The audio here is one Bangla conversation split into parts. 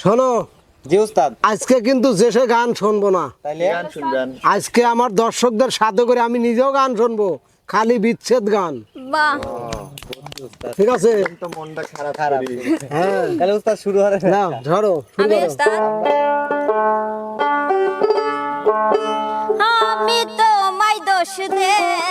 শোনো জি উস্তাদ। আজকে কিন্তু যেসে গান শুনব না। গান শুনবেন আজকে আমার দর্শকদের সাথে করে আমি নিজেও গান শুনব খালি বিচ্ছেদ গান। ঠিক আছে? হ্যাঁ। শুরু হবে না ধরো আমি তো মাই দোষ দেয়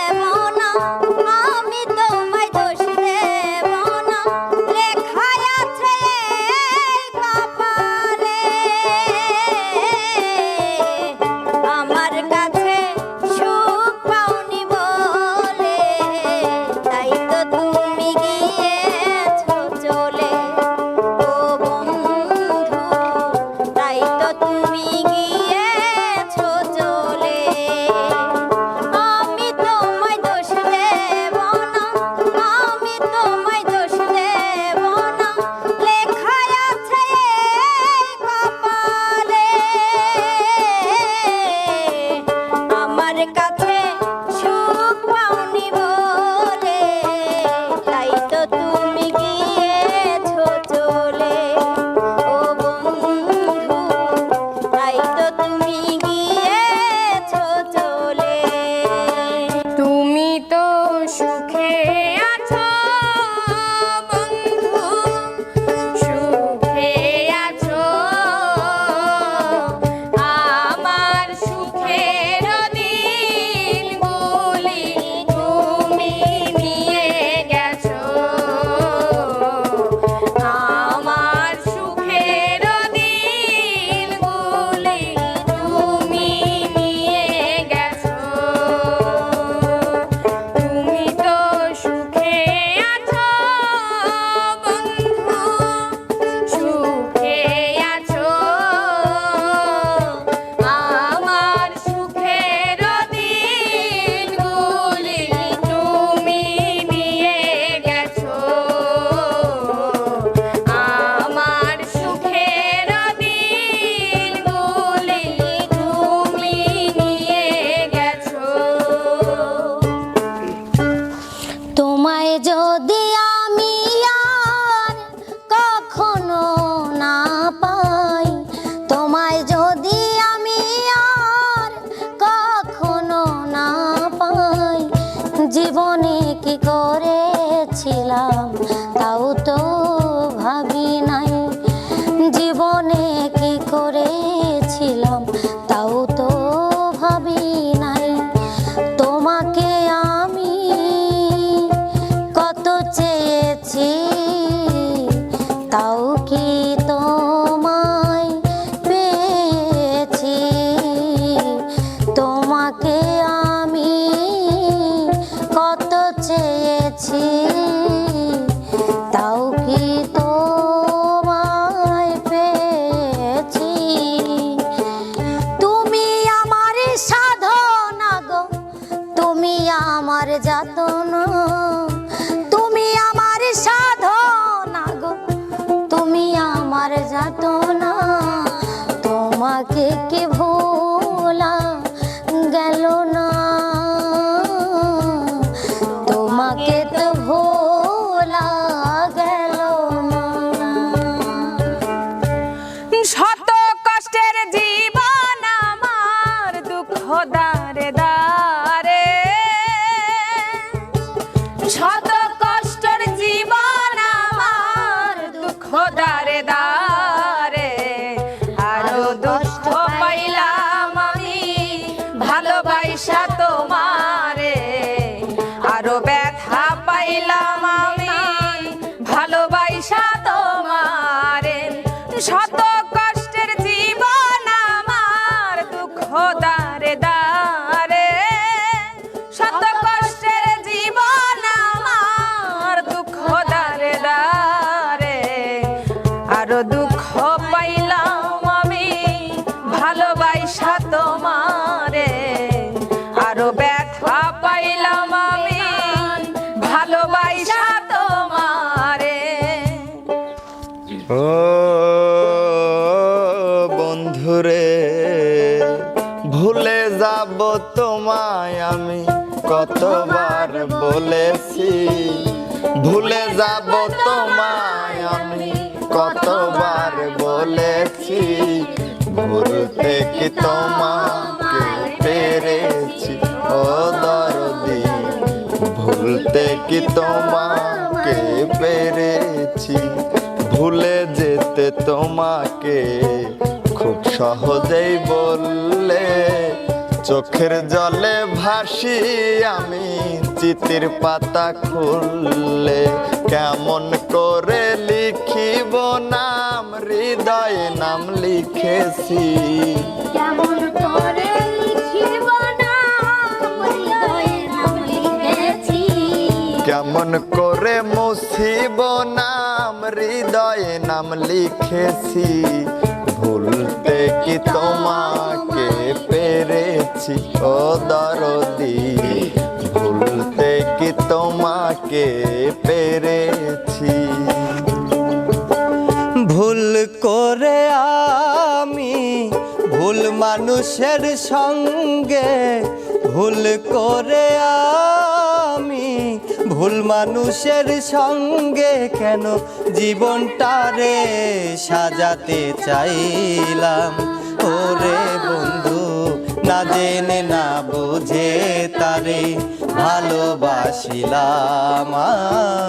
আমি কত চেয়েছি, তাও কি তোমায় তুমি আমার সাধনা গো, তুমি আমার তুমি সাধনা গো, তুমি আমার তোমাকে কে ভুল পাইলাম আমি ভালোবাসা তোমারে। আরও ব্যথা পাইলাম আমি ভালোবাসা তোমারে। ও বন্ধুরে, ভুলে যাব তোমায় আমি, কতবার বলেছি। ভুলে যাব তোমায় আমি কতবার বলেছি গুরু কি তোমাকে পেরেছি, ও দরদি। ভুলতে কি তোমাকে পেরেছি, ভুলে যেতে তোমাকে খুব সহজেই বললে, চোখের জলে ভাসি আমি, চিতির পাতা খুললে, কেমন করে লিখিব নাম হৃদয়ে নাম লিখেছি। কেমন করে লিখিব নাম হৃদয়ে নাম লিখেছি। কেমন করে মুছিব নাম হৃদয়ে নাম লিখেছি। ভুলতে কি তোমাকে পেরেছি ও দরদি? ভুলতে কি তোমাকে পেরেছি? করে আমি ভুল মানুষের সঙ্গে, ভুল করে আমি ভুল মানুষের সঙ্গে কেন জীবনটারে সাজাতে চাইলাম? ওরে বন্ধু, না জেনে, না বুঝে তারে ভালোবাসিলাম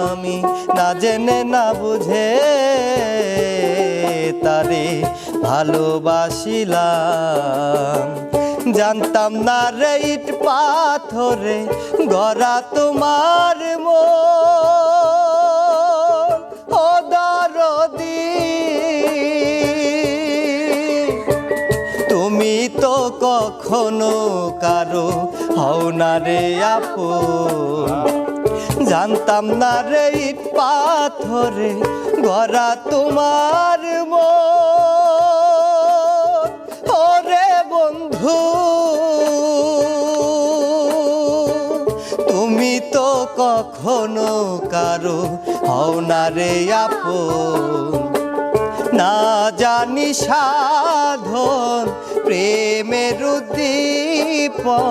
আমি। না জেনে, না বুঝে ভালোবাসিলাম। জানতাম না রে ইট পাথরে গড়া তোমার ও তুমি তো কখনো কারও হও না রে আপন। জানতাম না রে পাথরে গড়া তোমার মন। কখনো কারও হও না রে আপন। না জানি সাধন প্রেমের উদ্দীপন।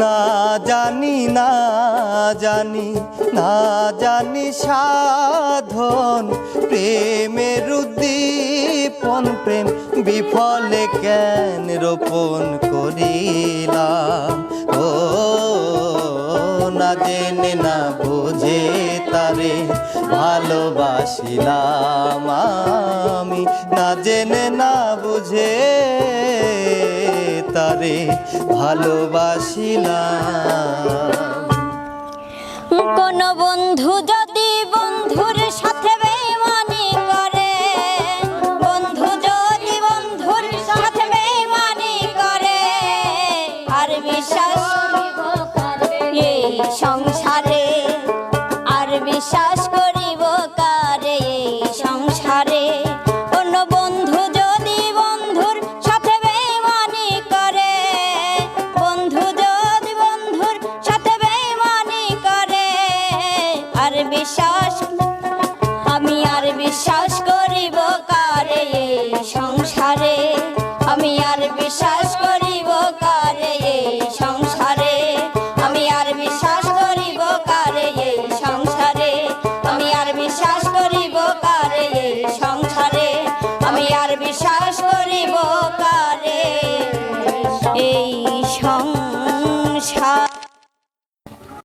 না জানি না জানি না জানি সাধন প্রেমের উদ্দীপন। বিফলে কেন রোপণ করিলাম ও, না জেনে না বুঝে তারে ভালোবাসিলাম আমি। না জেনে না বুঝে তারে ভালোবাসিলাম। কোন বন্ধু যদি বন্ধুর সাথে